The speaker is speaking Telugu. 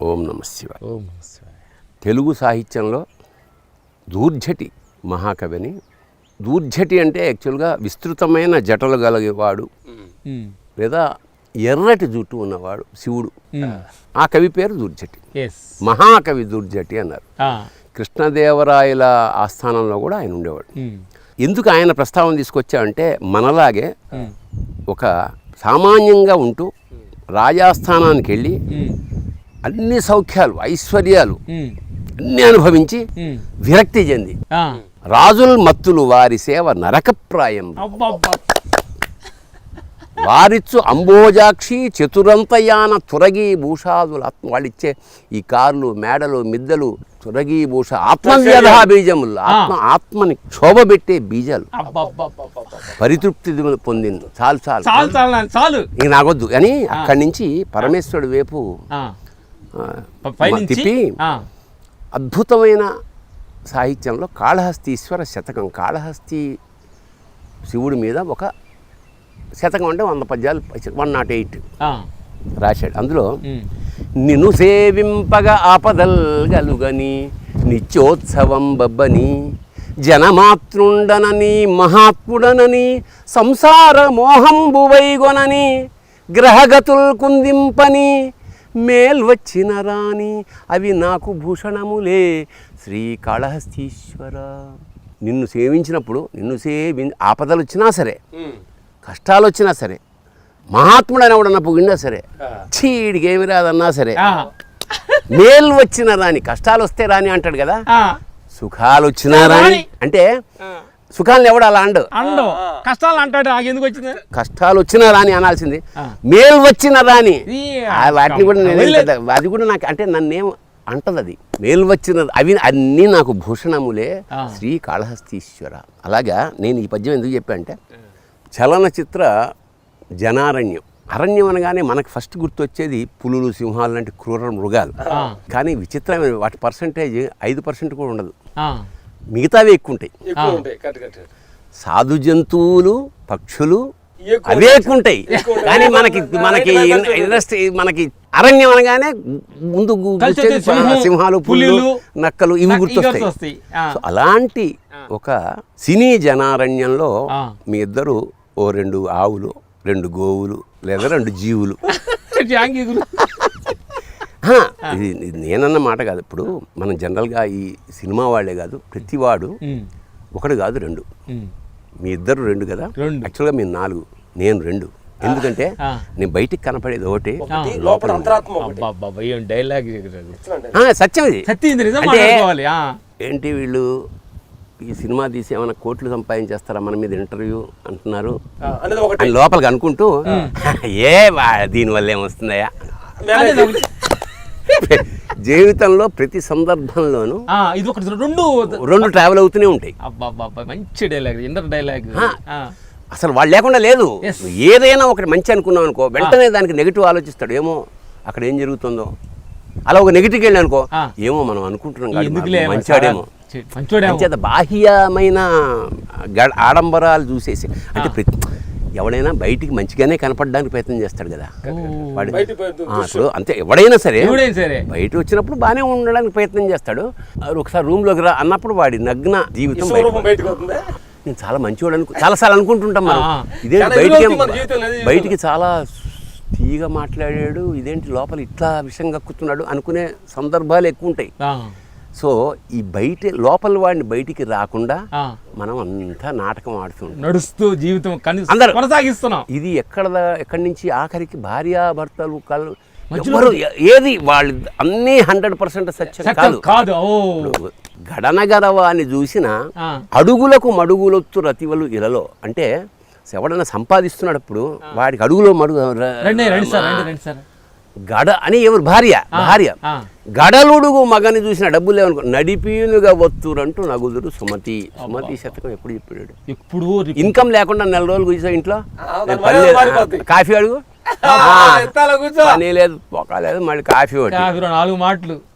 ఓం నమ శివాయ ఓం. తెలుగు సాహిత్యంలో దూర్జటి మహాకవిని దూర్జటి అంటే యాక్చువల్గా విస్తృతమైన జటలు గలగేవాడు ఉమ్. లేదా ఎర్రటి జుట్టు ఉన్నవాడు శివుడు. ఆ కవి పేరు దూర్జటి మహాకవి దూర్జటి అన్నారు. కృష్ణదేవరాయల ఆస్థానంలో కూడా ఆయన ఉండేవాడు. ఎందుకు ఆయన ప్రస్తావన తీసుకొచ్చామంటే మనలాగే. ఒక సామాన్యంగా ఉంటూ రాజాస్థానానికి వెళ్ళి. అన్ని సౌఖ్యాలు ఐశ్వర్యాలు. అన్ని అనుభవించి. విరక్తి చెంది. రాజుల్ మత్తులు వారి సేవ నరకప్రాయం. వారిచ్చు అంబోజాక్షి చతురంతయాన తురగి భూషాదులు ఆత్మ వాళ్ళిచ్చే ఈ కార్లు మేడలు మిద్దలు తురగి భూష ఆత్మవ్యధ బీజములు. ఆత్మ ఆత్మని క్షోభబెట్టే బీజాలు. పరితృప్తి పొందింది. చాలు చాలు. చాలు చాలు ఇంక నాకొద్దు. అని అక్కడి నుంచి పరమేశ్వరుడు వైపు తిప్పి. అద్భుతమైన సాహిత్యంలో కాళహస్తీశ్వర శతకం కాళహస్తి శివుడి మీద ఒక శతకం అంటే వంద పద్యాలు వన్ నాట్ ఎయిట్. రాశాడు అందులో. నిన్ను సేవింపగ ఆపదల్ గలుగని నిత్యోత్సవం బబ్బని జనమాతృండనని మహాత్ముడనని సంసార మోహంబు వైగొనని గ్రహగతుల్ కుందింపని మేల్వచ్చిన రాని అవి నాకు భూషణములే. శ్రీ కాళహస్తీశ్వర నిన్ను సేవించినప్పుడు నిన్ను సేవి ఆపదలు వచ్చినా సరే కష్టాలు వచ్చినా సరే మహాత్ముడు అనేవాడు పొగిడినా సరే చీడికి ఏమి రాదన్నా సరే. మేలు వచ్చిన రాని కష్టాలు వస్తే రాని అంటాడు కదా. సుఖాలు వచ్చినా రాని అంటే సుఖాలను ఎవడు అలా అండు అండు కష్టాలు అంటాడు నాకు ఎందుకు వచ్చింది? కష్టాలు వచ్చినా రాని అనాల్సింది. మేలు వచ్చిన రాని. వాటిని కూడా నేను అది కూడా నాకు అంటే నన్నేం అంటది అది. మేలు వచ్చిన అవి అన్నీ నాకు భూషణములే. శ్రీ కాళహస్తీశ్వర. అలాగా నేను ఈ పద్యం ఎందుకు చెప్పా అంటే చలనచిత్ర జనారణ్యం. అరణ్యం అనగానే మనకు ఫస్ట్ గుర్తొచ్చేది పులులు సింహాలు లాంటి క్రూర మృగాలు. కానీ విచిత్రమైన వాటి పర్సంటేజ్ ఐదు పర్సెంట్ కూడా ఉండదు. ఆ. మిగతావి ఎక్కువ ఉంటాయి సాధు జంతువులు పక్షులు అవే ఎక్కువ ఉంటాయి కానీ మనకి మనకి ఇండస్ట్రీ మనకి అరణ్యం అనగానే ముందు సింహాలు పులులు నక్కలు ఇవి గుర్తొస్తాయి. సో అలాంటి ఒక సినీ జనారణ్యంలో. మీ ఇద్దరు ఓ రెండు ఆవులు రెండు గోవులు లేదా రెండు జీవులు. ఇది నేనన్న మాట కాదు. ఇప్పుడు మనం జనరల్గా ఈ సినిమా వాళ్ళే కాదు. ప్రతివాడు. ఒకడు కాదు రెండు. మీ ఇద్దరు రెండు కదా. యాక్చువల్గా మీరు నాలుగు. నేను రెండు. ఎందుకంటే. నేను బయటికి కనపడేది ఒకటి లోపల డైలాగ్ సత్యం ఇది. ఏంటి వీళ్ళు? ఈ సినిమా తీసి ఏమైనా కోట్లు సంపాదించేస్తారా మన మీద ఇంటర్వ్యూ అంటున్నారు? లోపలికి అనుకుంటూ ఏ వా- దీనివల్ల ఏమొస్తుందయ్యా. జీవితంలో ప్రతి సందర్భంలోనూ ఇది ఒకటి రెండు రెండు ట్రావెల్ అవుతూనే ఉంటాయి. మంచి డైలాగ్ ఇంటర్ డైలాగ్. అసలు వాళ్ళు లేకుండా లేదు. ఏదైనా ఒకటి మంచి అనుకున్నాం అనుకో వెంటనే దానికి నెగిటివ్ ఆలోచిస్తాడు. ఏమో అక్కడ ఏం జరుగుతుందో. అలా ఒక నెగిటివ్కి వెళ్ళి అనుకో. ఏమో మనం అనుకుంటున్నాం మంచాడేమో. చి- మంచోడేమో. అంచేత బాహ్యమైన ఆడంబరాలు చూసేసి అంటే ప్రతి ఎవడైనా బయటికి మంచిగానే కనపడడానికి ప్రయత్నం చేస్తాడు కదా. వాడు ఇప్పుడు అంతే ఎవడైనా సరే బయట వచ్చినప్పుడు బాగానే ఉండడానికి ప్రయత్నం చేస్తాడు. ఒకసారి రూమ్లోకి రా అన్నప్పుడు వాడి నగ్న జీవితం నేను చాలా మంచివాడు అనుకు చాలాసార్లు అనుకుంటుంటాం మనం. ఇదే బయటికి బయటికి చాలా తీగా మాట్లాడాడు ఇదేంటి లోపల ఇట్లా విషయం కక్కుతున్నాడు అనుకునే సందర్భాలు ఎక్కువ ఉంటాయి. సో ఈ బయట లోపల వాడిని బయటికి రాకుండా. మనం అంతా నాటకం ఆడుతుంటాం నడుస్తూ జీవితం అందరూ. కొనసాగిస్తున్నాం. ఇది ఎక్కడ ఎక్కడి నుంచి ఆఖరికి భార్యాభర్తలు కళ్ళు ఎవ్వరు ఏ- ఏది వాళ్ళు అన్నీ హండ్రెడ్ పర్సెంట్ సత్యం కాదు. కాదు ఓ. గడనగరవాన్ని చూసిన ఆ. అడుగులకు మడుగులొత్తు రతివలు ఇలలో. అంటే ఎవడన్నా సంపాదిస్తున్నప్పుడు వాడికి అడుగులో మడుగు గడ అని ఎవరు? భార్య భార్య. గడలుడుగు మగని చూసిన డబ్బులు లేవనుకో నడిపీనుగా వత్తురంటూ నగుదురు సుమతి. సుమతి శతకం ఎప్పుడు చెప్పాడు? ఎప్పుడు రి- ఇన్కమ్ లేకుండా నెల రోజులు కూర్చో ఇంట్లో. కాఫీ అడుగు? పని లేదు పొక్క లేదు మళ్ళీ కాఫీ ఒకటి. నాలుగు మాటలు.